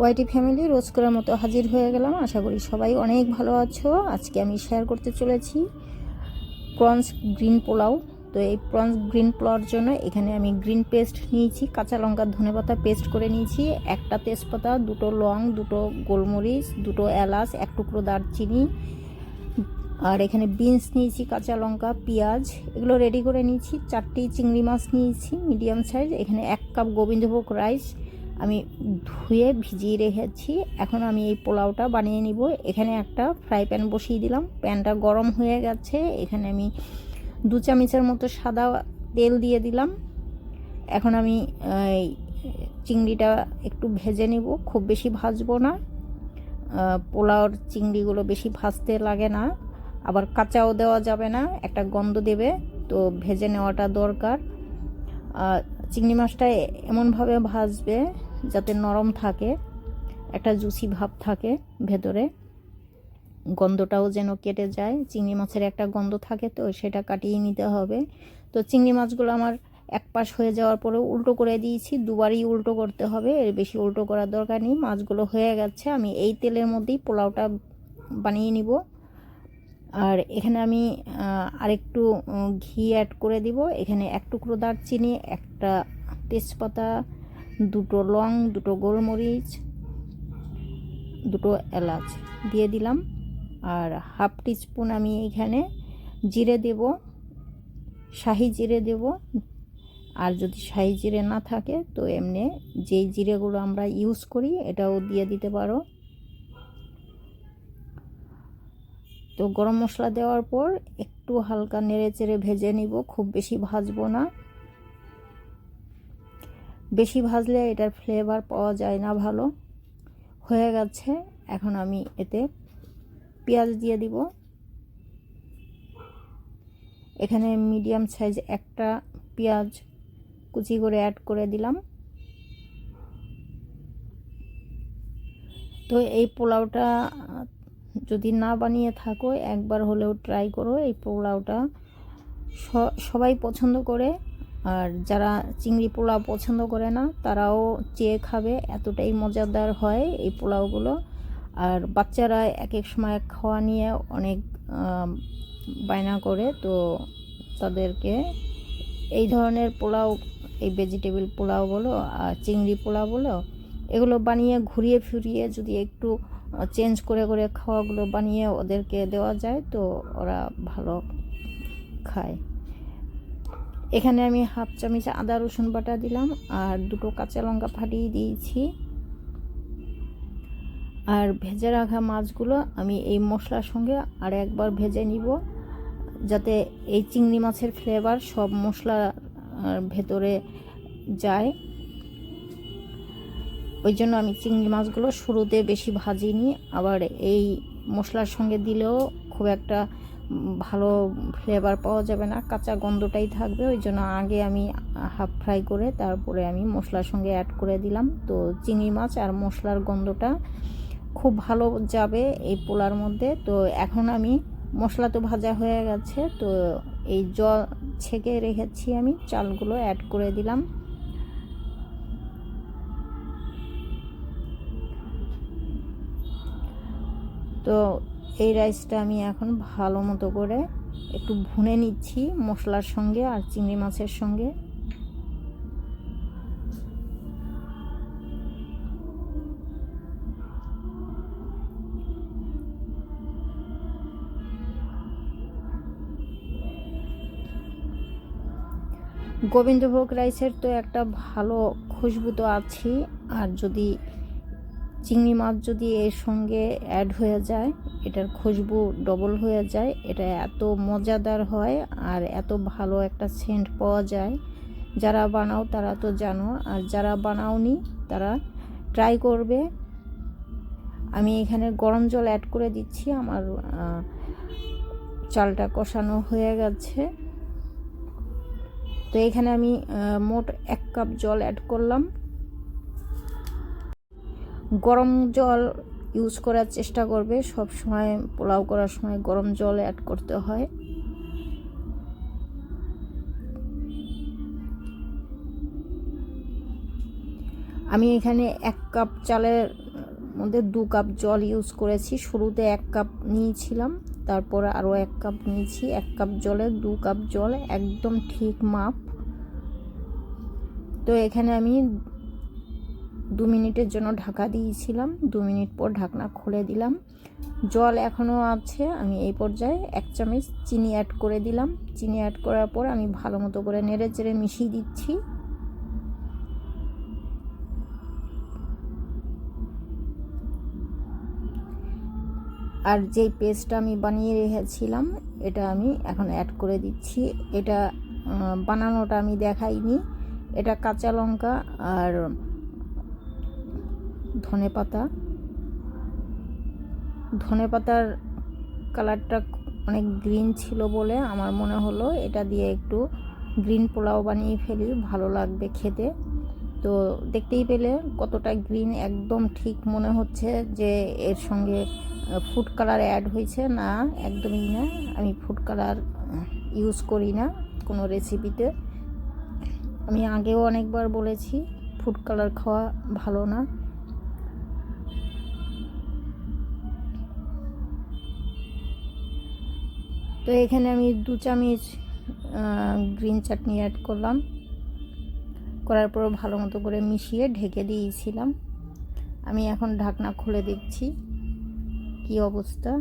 ওয়াইটি family রোজ করার মতো হাজির হয়ে গেলাম। আশা করি সবাই অনেক ভালো আছো। আজকে আমি শেয়ার করতে চলেছি প্রনস গ্রিন পোলাও। তো এই প্রনস গ্রিন পোলাওর জন্য এখানে আমি গ্রিন পেস্ট নিয়েছি, কাঁচা লঙ্কা ধনেপাতা পেস্ট করে নিয়েছি, একটা তেজপাতা, দুটো লং, দুটো গোলমরিচ, দুটো এলাচ, এক টুকরো দারচিনি, আর এখানে বিনস নিয়েছি, কাঁচা লঙ্কা, পেঁয়াজ, এগুলো রেডি করে নিয়েছি, চারটি চিংড়ি মাছ নিয়েছি মিডিয়াম সাইজ এখানে এক কাপ গোবিন্দভোগ রাইস আমি ধুয়ে ভিজিয়ে রেখেছি। এখন আমি এই পোলাওটা বানিয়ে নিব। এখানে একটা ফ্রাই প্যান বসিয়ে দিলাম। প্যানটা গরম হয়ে গেছে। এখানে আমি দু চামচের মতো সাদা তেল দিয়ে দিলাম। এখন আমি চিংড়িটা একটু ভেজে নিব। খুব বেশি ভাজবো না। পোলাওর চিংড়িগুলো বেশি ভাজতে লাগে না। আবার কাঁচাও দেওয়া যাবে না। একটা গন্ধ দেবে। তো ভেজে নেওয়াটা দরকার। চিংড়ি মাছটা এমনভাবে ভাজবে যাতে নরম থাকে, একটা জুসি ভাব থাকে ভেতরে, গন্ধটাও যেন কেটে যায়। চিংড়ি মাছের একটা গন্ধ থাকে তো, সেটা কাটিয়ে নিতে হবে। তো চিংড়ি মাছগুলো আমার এক পাশ হয়ে যাওয়ার পরে উল্টো করে দিয়েছি, দুবারই উল্টো করতে হবে, এর বেশি উল্টো করার দরকার নেই। মাছগুলো হয়ে গেছে, আমি এই তেলের মধ্যেই পোলাওটা বানিয়ে নিব। আর এখানে আমি আরেকটু ঘি অ্যাড করে দিব। এখানে এক টুকরো দারচিনি, একটা তেজপাতা দুটো লং, দুটো গোলমরিচ, দুটো এলাচ দিয়ে দিলাম। আর হাফ টিস্পুন আমি এখানে জিরে দেব, শাহি জিরে দেব। আর যদি শাহি জিরে না থাকে, তো এমনি যেই জিরেগুলো আমরা ইউজ করি, এটাও দিয়ে দিতে পারো। তো গরম মশলা দেওয়ার পর একটু হালকা নেড়ে চেড়ে ভেজে নিব, খুব বেশি ভাজবো না। বেশি ভাজলে এটার ফ্লেভার পাওয়া যায় না ভালো। হয়ে গেছে, এখন আমি এতে পেঁয়াজ দিয়ে দিব। এখানে মিডিয়াম সাইজ একটা পেঁয়াজ কুচি করে অ্যাড করে দিলাম। তো এই পোলাওটা, যদি না বানিয়ে থাকো, একবার হলেও ট্রাই করো। এই পোলাওটা সবাই পছন্দ করে। আর যারা চিংড়ি পোলাও পছন্দ করে না, তারাও চেয়ে খাবে, এতটাই মজাদার হয় এই পোলাওগুলো। আর বাচ্চারা এক এক সময় খাওয়া নিয়ে অনেক বায়না করে, তো তাদেরকে এই ধরনের পোলাও, এই ভেজিটেবল পোলাও বলো, আর চিংড়ি পোলাও বলো, এগুলো বানিয়ে ঘুরিয়ে ফিরিয়ে যদি একটু চেঞ্জ করে করে খাওয়াগুলো বানিয়ে ওদেরকে দেওয়া যায়, তো ওরা ভালো খায়। এখানে আমি হাফ চামচ আদা, রসুন বাটা দিলাম আর দুটো কাঁচা লঙ্কা ফাটিয়ে দিয়েছি। আর ভেজে রাখা মাছগুলো আমি এই মশলার সঙ্গে আর একবার ভেজে নিব যাতে এই চিংড়ি মাছের ফ্লেভার সব মশলার ভেতরে যায়। ওই জন্য আমি চিংড়ি মাছগুলো শুরুতে বেশি ভাজিনি, আবার এই মশলার সঙ্গে দিলেও খুব একটা ভালো ফ্লেভার পাওয়া যাবে না, কাঁচা গন্ধটাই থাকবে, ওই জন্য আগে আমি হাফ ফ্রাই করে তারপরে আমি মশলার সঙ্গে অ্যাড করে দিলাম। তো চিংড়ি মাছ আর মশলার গন্ধটা খুব ভালো যাবে এই পোলার মধ্যে। তো এখন আমি মশলা তো ভাজা হয়ে গেছে, তো এই জল ছেঁকে রেখেছি আমি, চালগুলো অ্যাড করে দিলাম। তো এই রাইসটা আমি এখন ভালো মতো করে একটু ভুনে নিচ্ছি মশলার সঙ্গে আর চিংড়ি মাছের সঙ্গে। গোবিন্দভোগ রাইসের তো একটা ভালো খুশবু তো আছেই, আর যদি চিংড়ি মাছ যদি এর সঙ্গে অ্যাড হয়ে যায়, এটার খুশবু ডবল হয়ে যায়, এটা এত মজাদার হয় আর এত ভালো একটা সেন্ট পাওয়া যায়। যারা বানাও তারা তো জানো, আর যারা বানাওনি তারা ট্রাই করবে। আমি এখানে গরম জল অ্যাড করে দিচ্ছি, আমার চালটা কষানো হয়ে গেছে। তো এখানে আমি মোট এক কাপ জল অ্যাড করলাম। গরম জল ইউজ করার চেষ্টা করবে। সব সময় পোলাও করার সময় গরম জল অ্যাড করতে হয়। আমি এখানে এক কাপ চালের মধ্যে দু কাপ জল ইউজ করেছি। শুরুতে এক কাপ নিয়েছিলাম, তারপর আরও এক কাপ নিয়েছি। এক কাপ জলে দু কাপ জল, একদম ঠিক মাপ। তো এখানে আমি দু মিনিটের জন্য ঢাকা দিয়েছিলাম। দু মিনিট পর ঢাকনা খুলে দিলাম। জল এখনও আছে, আমি এই পর্যায়ে এক চামচ চিনি অ্যাড করে দিলাম। চিনি অ্যাড করার পর আমি ভালো মতো করে নেড়ে চেড়ে মিশিয়ে দিচ্ছি। আর যেই পেস্টটা আমি বানিয়ে রেখেছিলাম, এটা আমি এখন অ্যাড করে দিচ্ছি। এটা বানানোটা আমি দেখাইনি। এটা কাঁচা লঙ্কা আর ধনে পাতা ধনে পাতার কালারটা অনেক গ্রিন ছিল বলে আমার মনে হলো এটা দিয়ে একটু গ্রিন পোলাও বানিয়ে ফেলি, ভালো লাগবে খেতে। তো দেখতেই পেলে কতটা গ্রিন, একদম ঠিক মনে হচ্ছে যে এর সঙ্গে ফুড কালার অ্যাড হয়েছে। না, একদমই না। আমি ফুড কালার ইউজ করি না কোনো রেসিপিতে আমি আগেও অনেকবার বলেছি ফুড কালার খাওয়া ভালো না। তো এখানে আমি দু চামচ গ্রিন চাটনি অ্যাড করলাম। করার পর ভালো মতো করে মিশিয়ে ঢেকে দিয়েছিলাম। আমি এখন ঢাকনা খুলে দেখছি কি অবস্থা।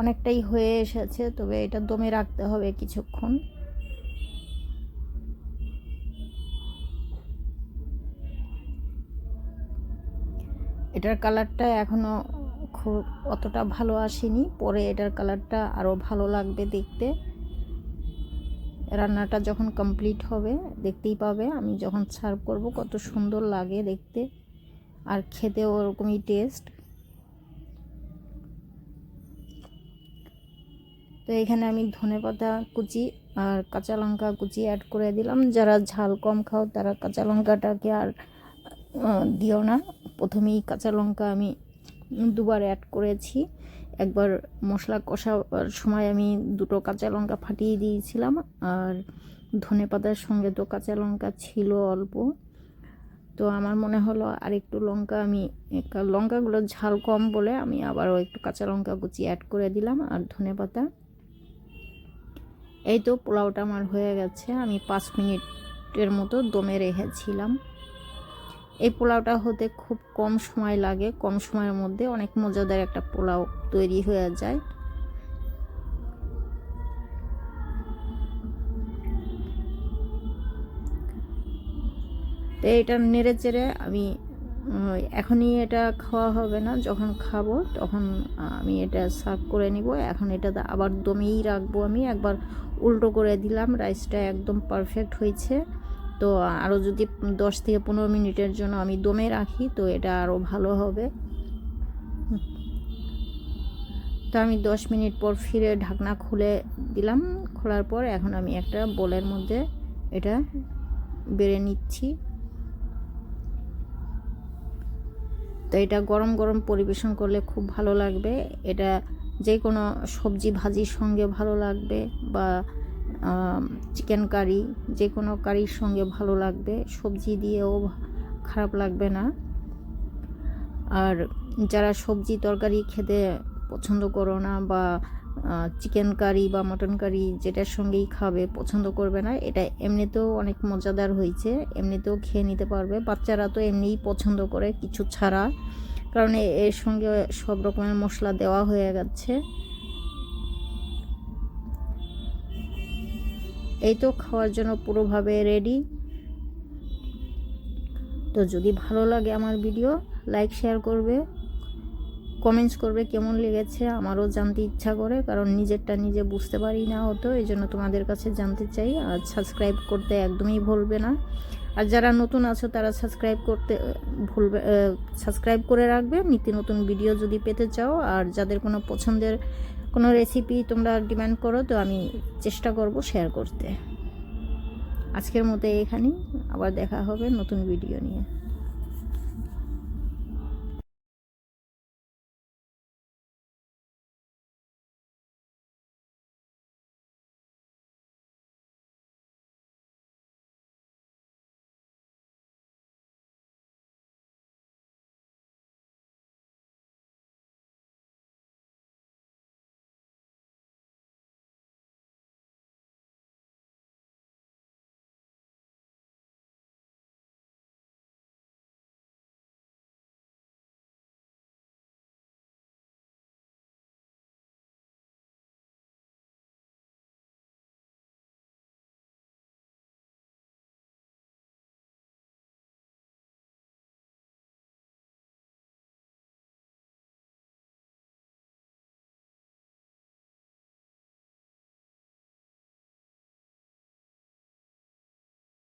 অনেকটাই হয়ে এসেছে, তবে এটা দমে রাখতে হবে কিছুক্ষণ। এটার কালারটা এখনও অতটা ভালো আসেনি। পরে এটার কালারটা আরও ভালো লাগবে দেখতে। রান্নাটা যখন কমপ্লিট হবে, দেখতেই পাবে। আমি যখন সার্ভ করব, কত সুন্দর লাগে দেখতে। আর খেতে ওরকমই টেস্ট। তো এখানে আমি ধনেপাতা কুচি আর কাঁচা লঙ্কা কুচি অ্যাড করে দিলাম। যারা ঝাল কম খাও, তারা কাঁচা লঙ্কাটাকে আর দিও না। প্রথমেই কাঁচা লঙ্কা আমি দুবার অ্যাড করেছি। একবার মশলা কষাবার সময় আমি দুটো কাঁচা লঙ্কা ফাটিয়ে দিয়েছিলাম, আর ধনে পাতার সঙ্গে তো কাঁচা লঙ্কা ছিল অল্প। তো আমার মনে হলো আর একটু লঙ্কা আমি লঙ্কাগুলো ঝাল কম বলে আমি আবারও একটু কাঁচা লঙ্কা কুচি অ্যাড করে দিলাম আর ধনে পাতা। এই তো পোলাওটা আমার হয়ে গেছে, আমি পাঁচ মিনিটের মতো দমে রেখেছিলাম। এই পোলাওটা হতে খুব কম সময় লাগে। কম সময়ের মধ্যে অনেক মজাদার একটা পোলাও তৈরি হয়ে যায়। তো এটা নেড়ে চেড়ে আমি এখনই এটা খাওয়া হবে না। যখন খাব তখন আমি এটা সার্ভ করে নিব। এখন এটা আবার দমেই রাখব আমি। একবার উল্টো করে দিলাম, রাইসটা একদম পারফেক্ট হয়েছে। তো আরও যদি দশ থেকে পনেরো মিনিটের জন্য আমি দমে রাখি, তো এটা আরও ভালো হবে। তো আমি দশ মিনিট পর ফিরে ঢাকনা খুলে দিলাম, খোলার পর এখন আমি একটা বোলের মধ্যে এটা বেড়ে নিচ্ছি। তো এটা গরম গরম পরিবেশন করলে খুব ভালো লাগবে। এটা যে কোনো সবজি ভাজির সঙ্গে ভালো লাগবে বা চিকেন কারি যে কোনো কারির সঙ্গে ভালো লাগবে। সবজি দিয়েও খারাপ লাগবে না। আর যারা সবজি তরকারি খেতে পছন্দ করো না বা চিকেন কারি বা মটন কারি যেটার সঙ্গেই খাবে পছন্দ করবে না, এটা এমনিতেও অনেক মজাদার হয়েছে। এমনিতেও খেয়ে নিতে পারবে। বাচ্চারা তো এমনিই পছন্দ করে কিছু ছাড়া। কারণ এর সঙ্গে সব রকমের মশলা দেওয়া হয়ে গেছে। এই তো খাওয়ার জন্য পুরোভাবে রেডি তো যদি ভালো লাগে আমার ভিডিও লাইক শেয়ার করবে। কমেন্টস করবে কেমন লেগেছে, আমারও জানতে ইচ্ছা করে, কারণ নিজেরটা নিজে বুঝতে পারি না হতো এই জন্য তোমাদের কাছে জানতে চাই। আর সাবস্ক্রাইব করতে একদমই ভুলবে না। আর যারা নতুন আছো, তারা সাবস্ক্রাইব করতে ভুলবে সাবস্ক্রাইব করে রাখবে। নিত্য নতুন ভিডিও যদি পেতে চাও, আর যাদের কোনো পছন্দের কোনো রেসিপি তোমরা ডিমান্ড করো, তো আমি চেষ্টা করব শেয়ার করতে। আজকের মতো এখানেই আবার দেখা হবে নতুন ভিডিও নিয়ে।